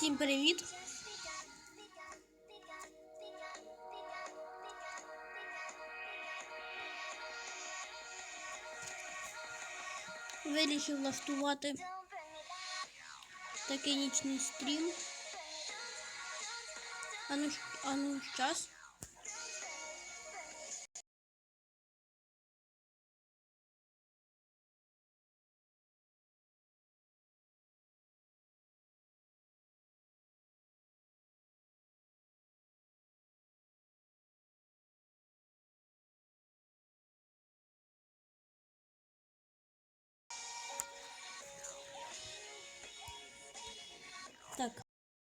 Всім привіт! Вирішив влаштувати такий нічний стрім. А ну, а ну час.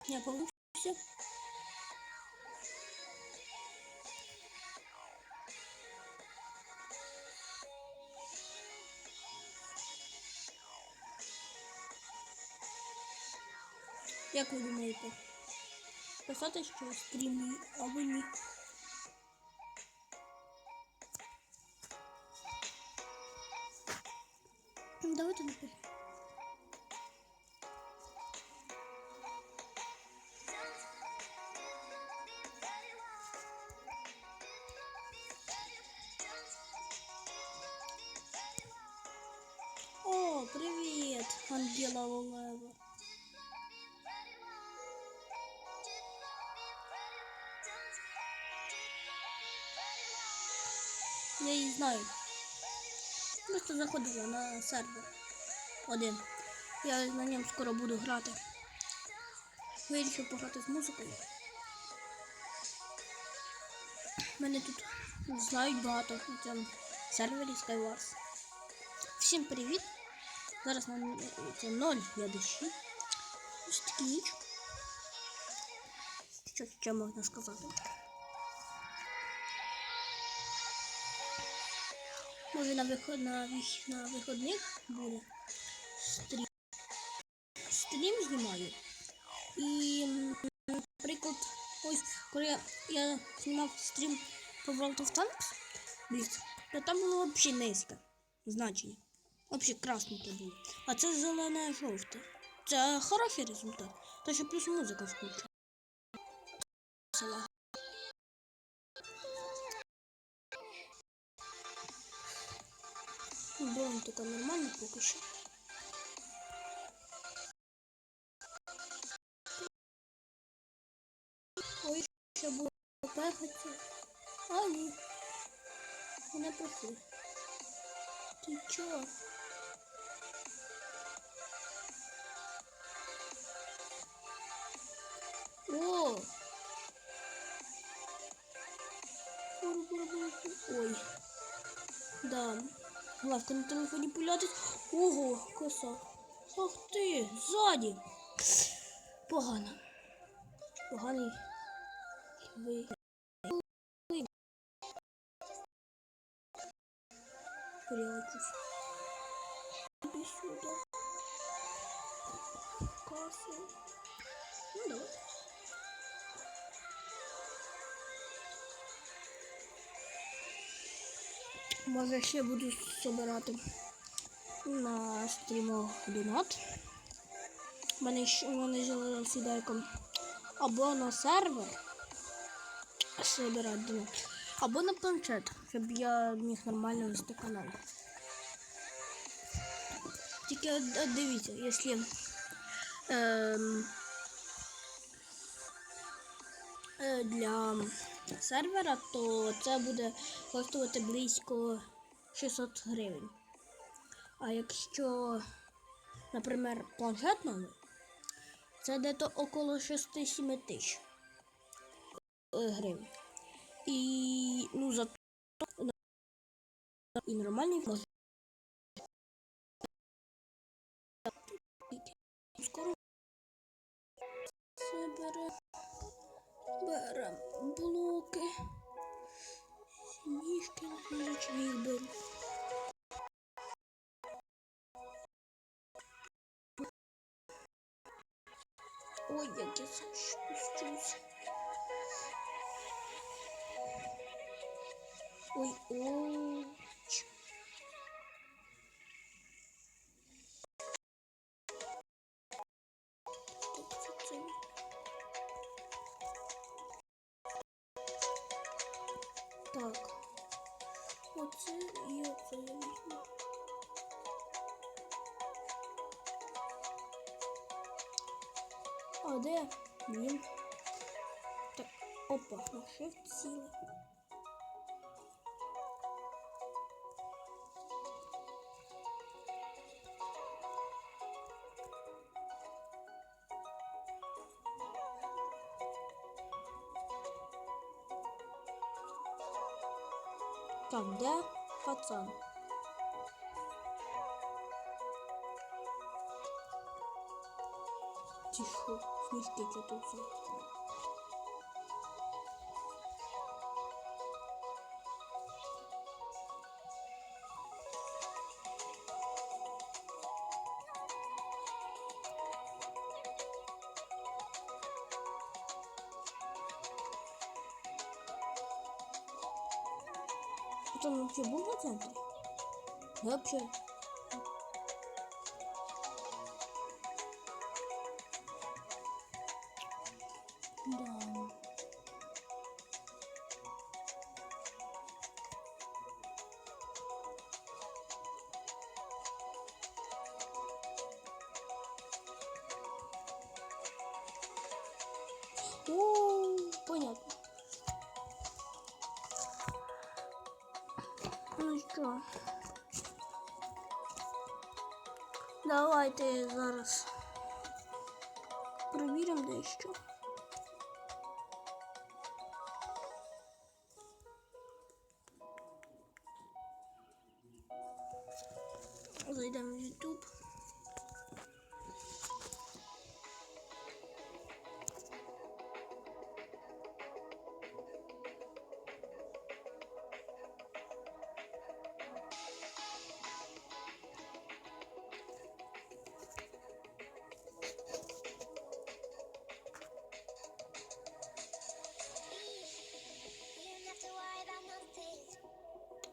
Так, я получился. Як ви думаєте? Писати, що стрімлю або ні? Давайте напишемо. Ангела Лолева. Я її знаю. Просто заходила на сервер один. Я на ньому скоро буду грати. Вирішив пограти з музикою. Мене тут знають багато на цьому сервері Skywars. Всім привіт! Зараз на це 0 глядачі. Ось такий ніч. Що ще можна сказати? Може на виход на, вих- на виходних буде стрім. Стрім знімаю. І, наприклад, ось коли я, я знімав стрім по World of Tanks, то там було взагалі низьке значення. Взагалі красненьке було. А це зелене жовте. Це хороший результат. Та ще плюс музика включена. Села. Було таке нормально поки що. Ой, ще було пехати. А ні. Вони пішли. Ти чого? О! Ой. Да. Главка на телефоні пулятись. Ого, коса. Ах ти, ззаді. Погано. Поганий. Ви. Прячусь. Иди сюда. Касса. Ну давай. Може ще буду збирати на стрімах донат. У мене ще мене ж сідайком. Або на сервер збирати донат. Або на планшет, щоб я міг нормально вести канал. Тільки от дивіться, якщо ем, е, для сервера, то це буде коштувати близько 600 гривень. А якщо, наприклад, планшетного, це десь около 6-7 тисяч е, гривень. І ну за і нормальний може. Скоро це бере. Берем блоки. Сніжки їх беру. Ой, як я спущусь. Ой, ой. А де він? Так, опа, на shift сіли. Так, де пацан? Тихо, снежки что-то. Это он вообще был в центре? Вообще. Що? Давайте зараз перевіримо дещо.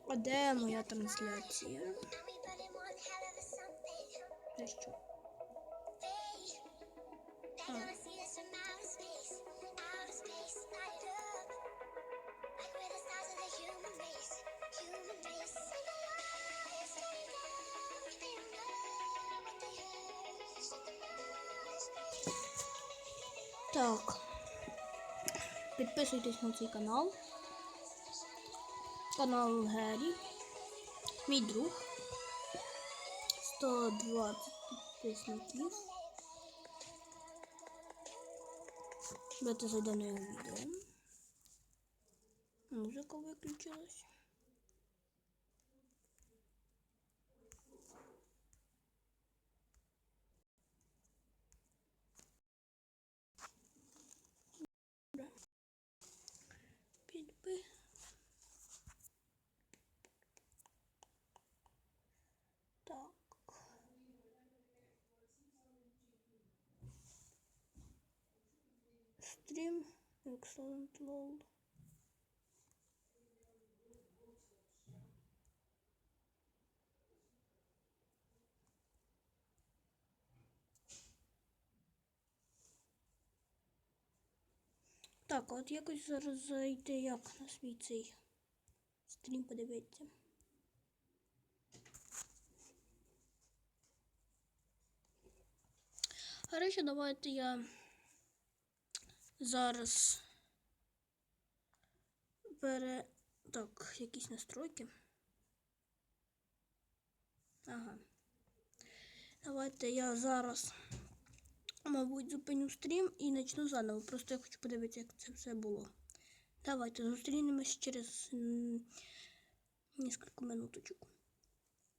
What they heard. Set the rise, Так. Підписуйтесь на цей канал. Канал Гері. Мій друг. 120 підписників. Давайте зайдемо на його відео. Музика виключилась. Підпи. Так. Стрім. Excellent lol. Так, от якось зараз зайти як на свій цей стрім подивитися. А давайте я зараз пере... Так, якісь настройки. Ага. Давайте я зараз, мабуть, зупиню стрім і почну заново. Просто я хочу подивитися, як це все було. Давайте зустрінемось через несколько минуточок.